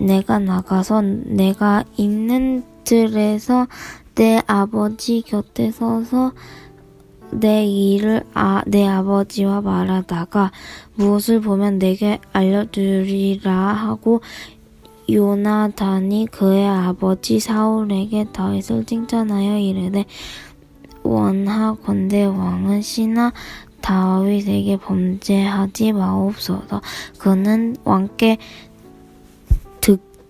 내가 나가서 내가 있는 들에서 내 아버지 곁에 서서 내 일을 아, 내 아버지와 말하다가 무엇을 보면 내게 알려주리라 하고 요나단이 그의 아버지 사울에게 다윗을 칭찬하여 이르되 원하건대 왕은 신하 다윗에게 범죄하지 마옵소서. 그는 왕께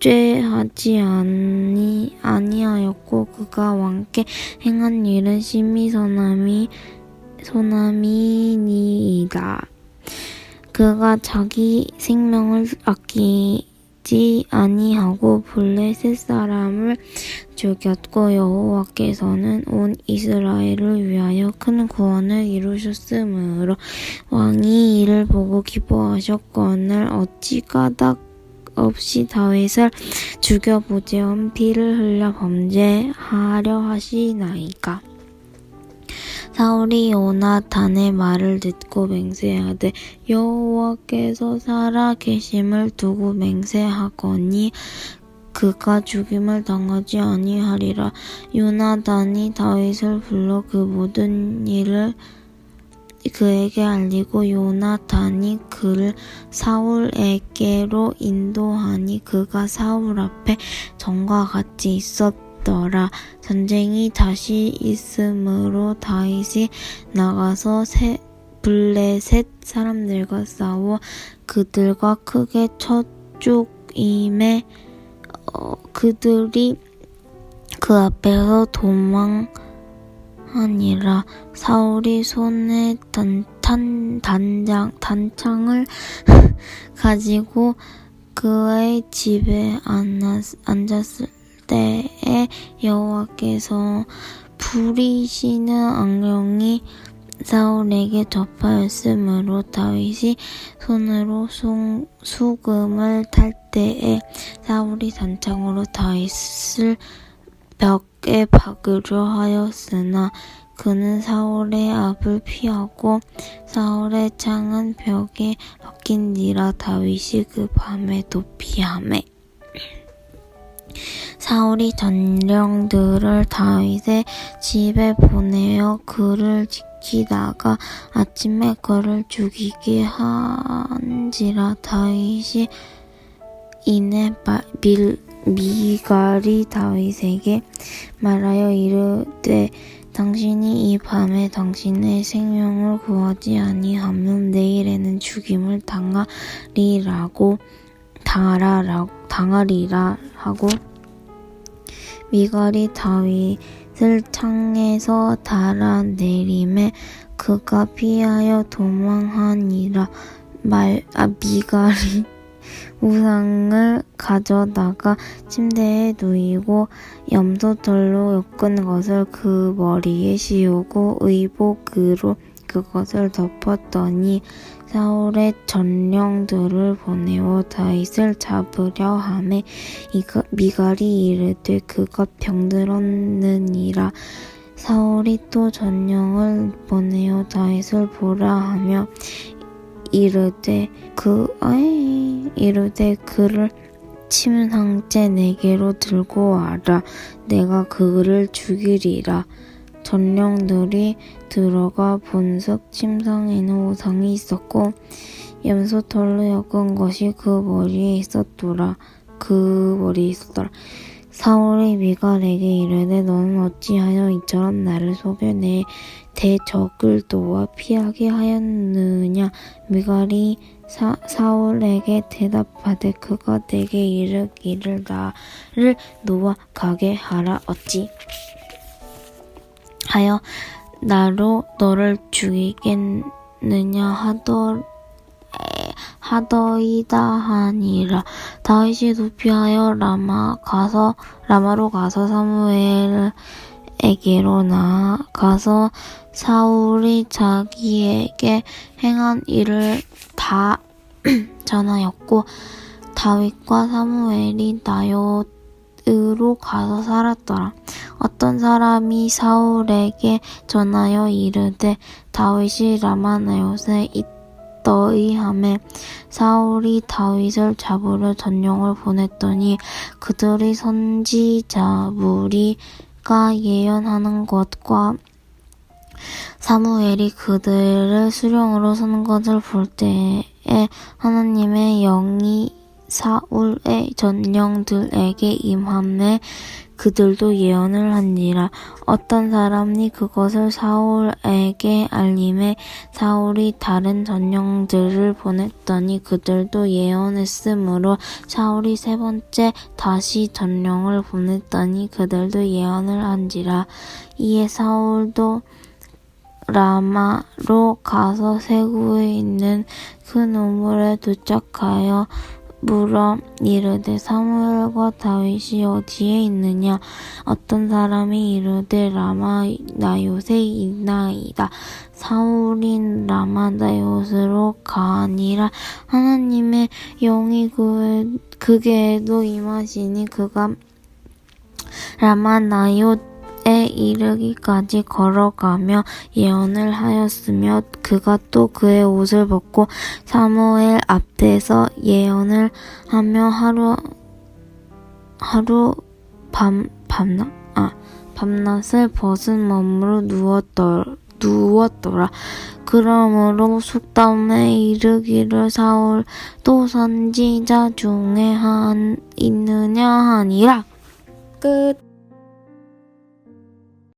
득죄하지 아니, 아니하였고 그가 왕께 행한 일은 심히 선함이 소남이니이다. 그가 자기 생명을 아끼지 아니하고 블레셋 사람을 죽였고 여호와께서는 온 이스라엘을 위하여 큰 구원을 이루셨으므로 왕이 이를 보고 기뻐하셨거늘 어찌 까닭 없이 다윗을 죽여보재온 피를 흘려 범죄하려 하시나이까. 사울이 요나단의 말을 듣고 맹세하되 여호와께서 살아 계심을 두고 맹세하거니 그가 죽임을 당하지 아니하리라. 요나단이 다윗을 불러 그 모든 일을 그에게 알리고 요나단이 그를 사울에게로 인도하니 그가 사울 앞에 전과 같이 있었더라. 전쟁이 다시 있으므로 다윗이 나가서 세, 블레셋 사람들과 싸워 그들과 크게 쳐죽임에 어, 그들이 그 앞에서 도망 하니라 사울이 손에 단, 탄, 단장, 단창을 가지고 그의 집에 앉았, 앉았을 때에 여호와께서 부리시는 악령이 사울에게 접하였으므로 다윗이 손으로 수, 수금을 탈 때에 사울이 단창으로 다윗을 벽에 박으려 하였으나 그는 사울의 앞을 피하고 사울의 창은 벽에 박힌니라 다윗이 그 밤에 도피하매 사울이 전령들을 다윗의 집에 보내어 그를 지키다가 아침에 그를 죽이게 한지라 다윗이 이내 밀, 미갈이 다윗에게 말하여 이르되 당신이 이 밤에 당신의 생명을 구하지 아니하면 내일에는 죽임을 당하리라고 당하라 당하리라 하고 미갈이 다윗을 창에서 달아내림에 그가 피하여 도망하니라. 말 아 미갈이 우상을 가져다가 침대에 누이고 염소털로 엮은 것을 그 머리에 씌우고 의복으로 그것을 덮었더니 사울의 전령들을 보내어 다윗을 잡으려 하매 미갈이 이르되 그가 병들었느니라. 사울이 또 전령을 보내어 다윗을 보라 하며 이르되 그 아이 이르되 그를 침상째 내게로 들고 와라. 내가 그를 죽이리라. 전령들이 들어가 본석 침상에는 우상이 있었고 염소털로 엮은 것이 그 머리에 있었더라. 그 머리에 있었더라 사울이 미갈에게 이르되 너는 어찌하여 이처럼 나를 속여 내 대적을 도와 피하게 하였느냐? 미갈이 사, 사울에게 대답하되 그가 내게 이르기를 나를 놓아 가게 하라 어찌? 하여 나로 너를 죽이겠느냐 하더 하더이다 하니라. 다윗이 도피하여 라마 가서 라마로 가서 사무엘에게로 나아가서 사울이 자기에게 행한 일을 다 전하였고 다윗과 사무엘이 나요으로 가서 살았더라. 어떤 사람이 사울에게 전하여 이르되 다윗이 라마나요에 있더이하매 사울이 다윗을 잡으려 전령을 보냈더니 그들이 선지자 무리가 예언하는 것과 사무엘이 그들을 수령으로 서는 것을 볼 때에 하나님의 영이 사울의 전령들에게 임함에 그들도 예언을 한지라. 어떤 사람이 그것을 사울에게 알림해 사울이 다른 전령들을 보냈더니 그들도 예언했으므로 사울이 세 번째 다시 전령을 보냈더니 그들도 예언을 한지라. 이에 사울도 라마로 가서 세구에 있는 큰 우물에 도착하여 물어 이르되 사무엘과 다윗이 어디에 있느냐? 어떤 사람이 이르되 라마 나요새 있나이다. 사울인 라마 나요스로 가니라. 하나님의 영이 그, 그게에도 임하시니 그가 라마 나요 에 이르기까지 걸어가며 예언을 하였으며 그가 또 그의 옷을 벗고 사무엘 앞에서 예언을 하며 하루 하루 밤 밤낮 아 밤낮을 벗은 몸으로 누웠더 누웠더라. 그러므로 숙담에 이르기를 사울 또 선지자 중에 한 있느냐 하니라. 끝.